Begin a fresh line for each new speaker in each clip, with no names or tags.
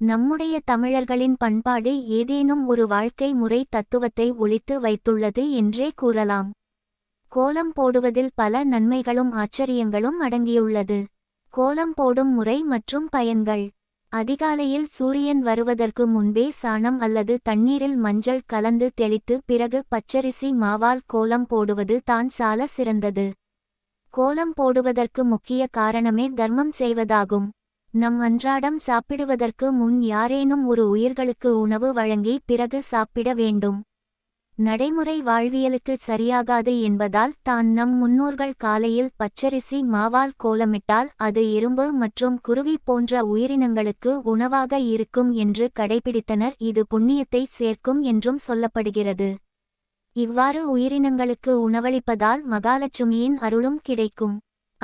நம்முடைய தமிழர்களின் பண்பாடு ஏதேனும் ஒரு வாழ்க்கை முறை தத்துவத்தை ஒழித்து வைத்துள்ளது என்றே கூறலாம். கோலம் போடுவதில் பல நன்மைகளும் ஆச்சரியங்களும் அடங்கியுள்ளது. கோலம் போடும் முறை மற்றும் பயன்கள். அதிகாலையில் சூரியன் வருவதற்கு முன்பே சாணம் அல்லது தண்ணீரில் மஞ்சள் கலந்து தெளித்து பிறகு பச்சரிசி மாவால் கோலம் போடுவது தான் சால சிறந்தது. கோலம் போடுவதற்கு முக்கிய காரணமே தர்மம் செய்வதாகும். நம் அன்றாடம் சாப்பிடுவதற்கு முன் யாரேனும் ஒரு உயிர்களுக்கு உணவு வழங்கி பிறகு சாப்பிட வேண்டும். நடைமுறை வாழ்வியலுக்கு சரியாகாது என்பதால் தான் நம் முன்னோர்கள் காலையில் பச்சரிசி மாவால் கோலமிட்டால் அது எறும்பு மற்றும் குருவி போன்ற உயிரினங்களுக்கு உணவாக இருக்கும் என்று கடைபிடித்தனர். இது புண்ணியத்தை சேர்க்கும் என்றும் சொல்லப்படுகிறது. இவ்வாறு உயிரினங்களுக்கு உணவளிப்பதால் மகாலட்சுமியின் அருளும் கிடைக்கும்.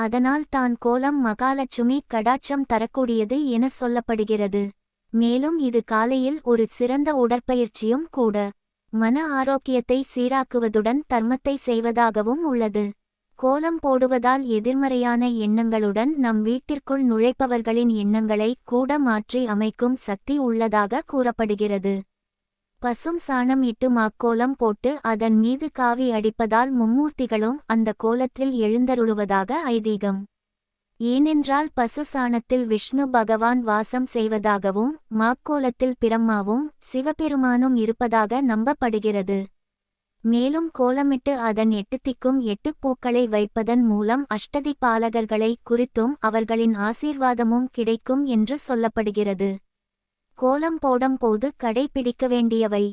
அதனால் தான் கோலம் மகாலட்சுமி கடாட்சம் தரக்கூடியது என சொல்லப்படுகிறது. மேலும் இது காலையில் ஒரு சிறந்த உடற்பயிற்சியும் கூட. மன ஆரோக்கியத்தை சீராக்குவதுடன் தர்மத்தை செய்வதாகவும் உள்ளது. கோலம் போடுவதால் எதிர்மறையான எண்ணங்களுடன் நம் வீட்டிற்குள் நுழைப்பவர்களின் எண்ணங்களை கூட மாற்றி அமைக்கும் சக்தி உள்ளதாக கூறப்படுகிறது. பசும் சாணம் இட்டு மாக்கோலம் போட்டு அதன் மீது காவி அடிப்பதால் மும்மூர்த்திகளும் அந்த கோலத்தில் எழுந்தருளுவதாக ஐதீகம். ஏனென்றால் பசு சாணத்தில் விஷ்ணு பகவான் வாசம் செய்வதாகவும் மாக்கோலத்தில் பிரம்மாவும் சிவபெருமானும் இருப்பதாக நம்பப்படுகிறது. மேலும் கோலமிட்டு அதன் எட்டுத்திக்கும் எட்டு பூக்களை வைப்பதன் மூலம் அஷ்டதி பாலகர்களை குறித்தும் அவர்களின் ஆசீர்வாதமும் கிடைக்கும் என்று சொல்லப்படுகிறது. கோலம் போடும் போது கடைபிடிக்க வேண்டியவை.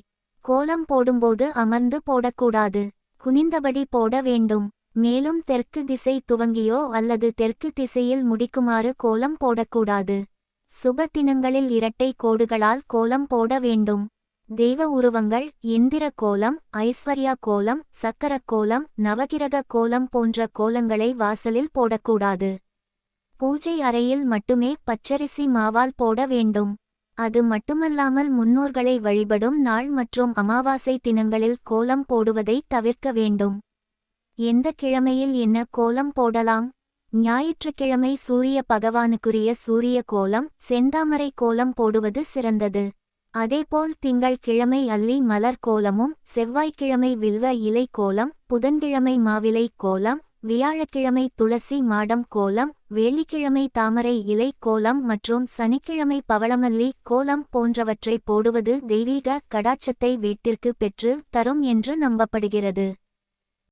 கோலம் போடும்போது அமர்ந்து போடக்கூடாது. குனிந்தபடி போட வேண்டும். மேலும் தெற்கு திசை துவங்கியோ அல்லது தெற்கு திசையில் முடிக்குமாறு கோலம் போடக்கூடாது. சுப தினங்களில் இரட்டை கோடுகளால் கோலம் போட வேண்டும். தெய்வ உருவங்கள் இந்திர கோலம் ஐஸ்வர்யா கோலம் சக்கர கோலம் நவகிரக கோலம் போன்ற கோலங்களை வாசலில் போடக்கூடாது. பூஜை அறையில் மட்டுமே பச்சரிசி மாவால் போட வேண்டும். அது மட்டுமல்லாமல் முன்னோர்களை வழிபடும் நாள் மற்றும் அமாவாசை தினங்களில் கோலம் போடுவதை தவிர்க்க வேண்டும். எந்த கிழமையில் என்ன கோலம் போடலாம்? ஞாயிற்றுக்கிழமை சூரிய பகவானுக்குரிய சூரிய கோலம் செந்தாமரை கோலம் போடுவது சிறந்தது. அதேபோல் திங்கள் கிழமை அல்லி மலர் கோலமும் செவ்வாய்க்கிழமை வில்வ இலை கோலம் புதன்கிழமை மாவிலை கோலம் வியாழக்கிழமை துளசி மாடம் கோலம் வெள்ளிக்கிழமை தாமரை இலை கோலம் மற்றும் சனிக்கிழமை பவளமல்லி கோலம் போன்றவற்றை போடுவது தெய்வீக கடாட்சத்தை வீட்டிற்கு பெற்று தரும் என்று நம்பப்படுகிறது.